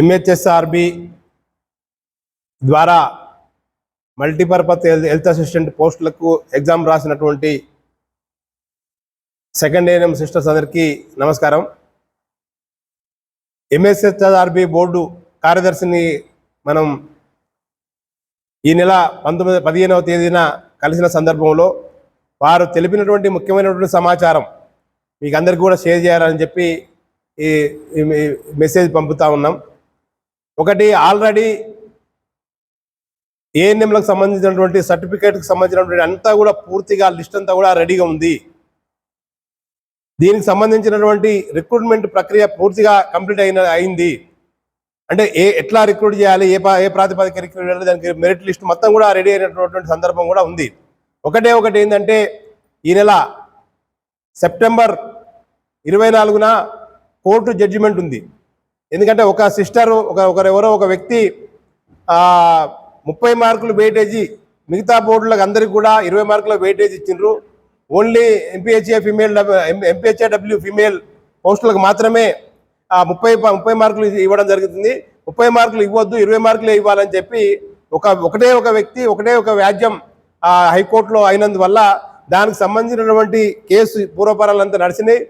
MHSRB ద్వారా multipurpose health assistant పోస్టులకు exam రాసినటువంటి సెకండ్ ఏఎన్ఎం సిస్టర్స్ అందరికీ నమస్కారం. ఎంఎస్హెచ్ఆర్బి బోర్డు కార్యదర్శిని మనం ఈ నెల పంతొమ్మిది పదిహేనవ తేదీన కలిసిన సందర్భంలో వారు తెలిపినటువంటి ముఖ్యమైనటువంటి సమాచారం మీకు అందరికీ కూడా షేర్ చేయాలని చెప్పి ఈ ఈ మెసేజ్ పంపుతా ఉన్నాం. ఒకటి ఆల్రెడీ ఏఎన్ఎంలకు సంబంధించినటువంటి సర్టిఫికేట్కి సంబంధించినటువంటి అంతా కూడా పూర్తిగా లిస్ట్ అంతా కూడా రెడీగా ఉంది. దీనికి సంబంధించినటువంటి రిక్రూట్మెంట్ ప్రక్రియ పూర్తిగా కంప్లీట్ అయిన అయింది. అంటే ఏ ఎట్లా రిక్రూట్ చేయాలి ఏ పా- ఏ ప్రాతిపదిక రిక్రూట్ చేయాలి దానికి మెరిట్ లిస్ట్ మొత్తం కూడా రెడీ అయినటువంటి సందర్భం కూడా ఉంది. ఒకటే ఒకటి ఏంటంటే ఈ నెల సెప్టెంబర్ ఇరవై నాలుగున కోర్టు జడ్జిమెంట్ ఉంది. ఎందుకంటే ఒక సిస్టరు ఒక ఒకరెవరో ఒక వ్యక్తి ముప్పై మార్కులు వెయిటేజీ మిగతా బోర్డులకు అందరికీ కూడా ఇరవై మార్కుల వెయిటేజ్ ఇచ్చిండ్రు. Only MPHA female MPHA W female పోస్టులకు మాత్రమే ఆ ముప్పై ముప్పై మార్కులు ఇవ్వడం జరుగుతుంది. ముప్పై మార్కులు ఇవ్వద్దు ఇరవై మార్కులే ఇవ్వాలని చెప్పి ఒక ఒకటే ఒక వ్యక్తి ఒకటే ఒక వ్యాజ్యం హైకోర్టులో అయినందువల్ల దానికి సంబంధించినటువంటి కేసు పూర్వపరాలంతా నడిచినాయి.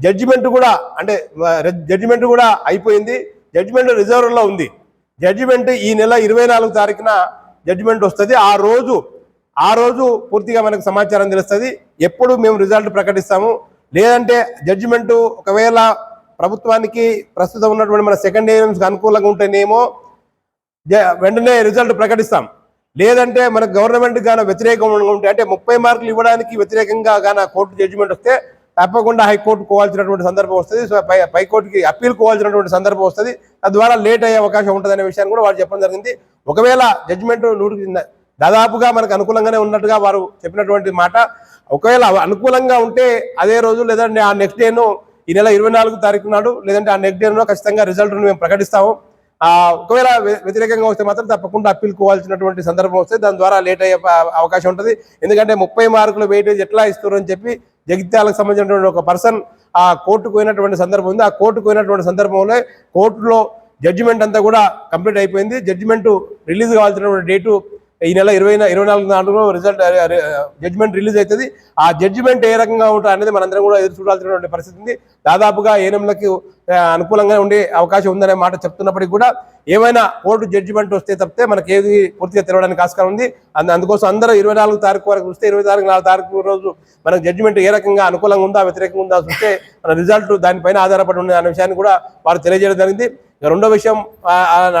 జడ్జిమెంట్ కూడా అంటే జడ్జిమెంట్ కూడా అయిపోయింది. జడ్జిమెంట్ రిజర్వ్లో ఉంది. జడ్జిమెంట్ ఈ నెల ఇరవై నాలుగు తారీఖున జడ్జిమెంట్ వస్తుంది. ఆ రోజు ఆ రోజు పూర్తిగా మనకు సమాచారం తెలుస్తుంది. ఎప్పుడు మేము రిజల్ట్ ప్రకటిస్తాము. లేదంటే జడ్జిమెంట్ ఒకవేళ ప్రభుత్వానికి ప్రస్తుతం ఉన్నటువంటి మన సెకండ్ ఇయర్స్కి అనుకూలంగా ఉంటేనేమో జ- వెంటనే రిజల్ట్ ప్రకటిస్తాం. లేదంటే మన గవర్నమెంట్ గాన వ్యతిరేకంగా ఉంటే అంటే ముప్పై మార్కులు ఇవ్వడానికి వ్యతిరేకంగా గాన కోర్టు జడ్జిమెంట్ వస్తే తప్పకుండా హైకోర్టు కోవాల్సినటువంటి సందర్భం వస్తుంది. సో పై పైకోర్టుకి అప్పీల్ కోవాల్సినటువంటి సందర్భం వస్తుంది. తద్వారా లేట్ అయ్యే అవకాశం ఉంటుందనే విషయాన్ని కూడా వారు చెప్పడం జరిగింది. ఒకవేళ జడ్జిమెంట్ నూటికి దాదాపుగా మనకు అనుకూలంగానే ఉన్నట్టుగా వారు చెప్పినటువంటి మాట ఒకవేళ అనుకూలంగా ఉంటే అదే రోజు లేదంటే ఆ నెక్స్ట్ డేను ఈ నెల ఇరవై నాలుగు తారీఖు నాడు లేదంటే ఆ నెక్స్ట్ డేనో ఖచ్చితంగా రిజల్ట్ను మేము ప్రకటిస్తాము. ఒకవేళ వ్యతిరేకంగా వస్తే మాత్రం తప్పకుండా అప్పీల్ కోవాల్సినటువంటి సందర్భం వస్తే దాని ద్వారా లేట్ అయ్యే అవకాశం ఉంటుంది. ఎందుకంటే ముప్పై మార్కులు వెయిటేజ్ ఎట్లా ఇస్తారు అని చెప్పి జగిత్యాలకు సంబంధించినటువంటి ఒక పర్సన్ ఆ కోర్టుకు పోయినటువంటి సందర్భం ఉంది. ఆ కోర్టుకు పోయినటువంటి సందర్భంలో కోర్టులో జడ్జిమెంట్ అంతా కూడా కంప్లీట్ అయిపోయింది. జడ్జిమెంట్ రిలీజ్ కావాల్సినటువంటి డేటు ఈ నెల ఇరవై ఇరవై నాలుగు నాలుగులో రిజల్ట్ జడ్జిమెంట్ రిలీజ్ అవుతుంది. ఆ జడ్జిమెంట్ ఏ రకంగా ఉంటుంది అనేది మనందరం కూడా ఎదురు చూడాల్సినటువంటి పరిస్థితి ఉంది. దాదాపుగా ఏఎంలకు అనుకూలంగా ఉండే అవకాశం ఉందనే మాట చెప్తున్నప్పటికీ కూడా ఏమైనా కోర్టు జడ్జిమెంట్ వస్తే తప్పితే మనకి ఏది పూర్తిగా తెలవడానికి ఆస్కారం ఉంది. అందు అందుకోసం అందరూ ఇరవై నాలుగు తారీఖు వరకు చూస్తే ఇరవై తారీఖు నాలుగు తారీఖు రోజు మనకు జడ్జిమెంట్ ఏ రకంగా అనుకూలంగా ఉందా వ్యతిరేకంగా ఉందా చూస్తే మన రిజల్ట్ దానిపైన ఆధారపడి ఉంది అనే విషయాన్ని కూడా వారు తెలియజేయడం జరిగింది. రెండో విషయం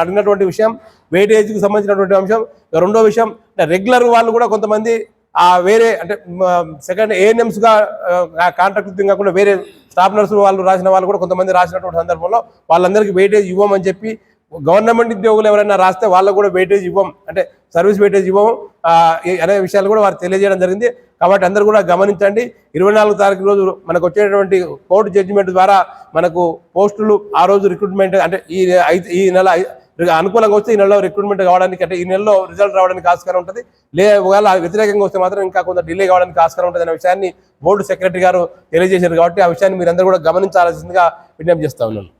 అడిగినటువంటి విషయం వెయిటేజ్కి సంబంధించినటువంటి అంశం. రెండో విషయం రెగ్యులర్ వాళ్ళు కూడా కొంతమంది ఆ వేరే అంటే సెకండ్ ఏఎన్ఎంస్గా కాంట్రాక్ట్ కాకుండా వేరే స్టాఫ్ నర్సులు వాళ్ళు రాసిన వాళ్ళు కూడా కొంతమంది రాసినటువంటి సందర్భంలో వాళ్ళందరికీ వెయిటేజ్ ఇవ్వమని చెప్పి గవర్నమెంట్ ఉద్యోగులు ఎవరైనా రాస్తే వాళ్ళకు కూడా వెయిటేజ్ ఇవ్వం. అంటే సర్వీస్ వెయిటేజ్ ఇవ్వం అనే విషయాలు కూడా వారు తెలియజేయడం జరిగింది. కాబట్టి అందరూ కూడా గమనించండి. ఇరవై నాలుగు తారీఖు రోజు మనకు వచ్చేటువంటి కోర్టు జడ్జిమెంట్ ద్వారా మనకు పోస్టులు ఆ రోజు రిక్రూట్మెంట్ అంటే ఈ ఈ నెల అనుకూలంగా వస్తే ఈ నెలలో రిక్రూట్మెంట్ కావడానికి అంటే ఈ నెలలో రిజల్ట్ రావడానికి ఆస్కారం ఉంటుంది. లే ఒకవేళ వ్యతిరేకంగా వస్తే మాత్రం ఇంకా కొంత డిలే కావడానికి ఆస్కారం ఉంటుంది అనే విషయాన్ని బోర్డు సెక్రటరీ గారు తెలియజేశారు కాబట్టి ఆ విషయాన్ని మీరందరూ కూడా గమనించాల్సిందిగా విజ్ఞప్తి చేస్తా ఉన్నాను.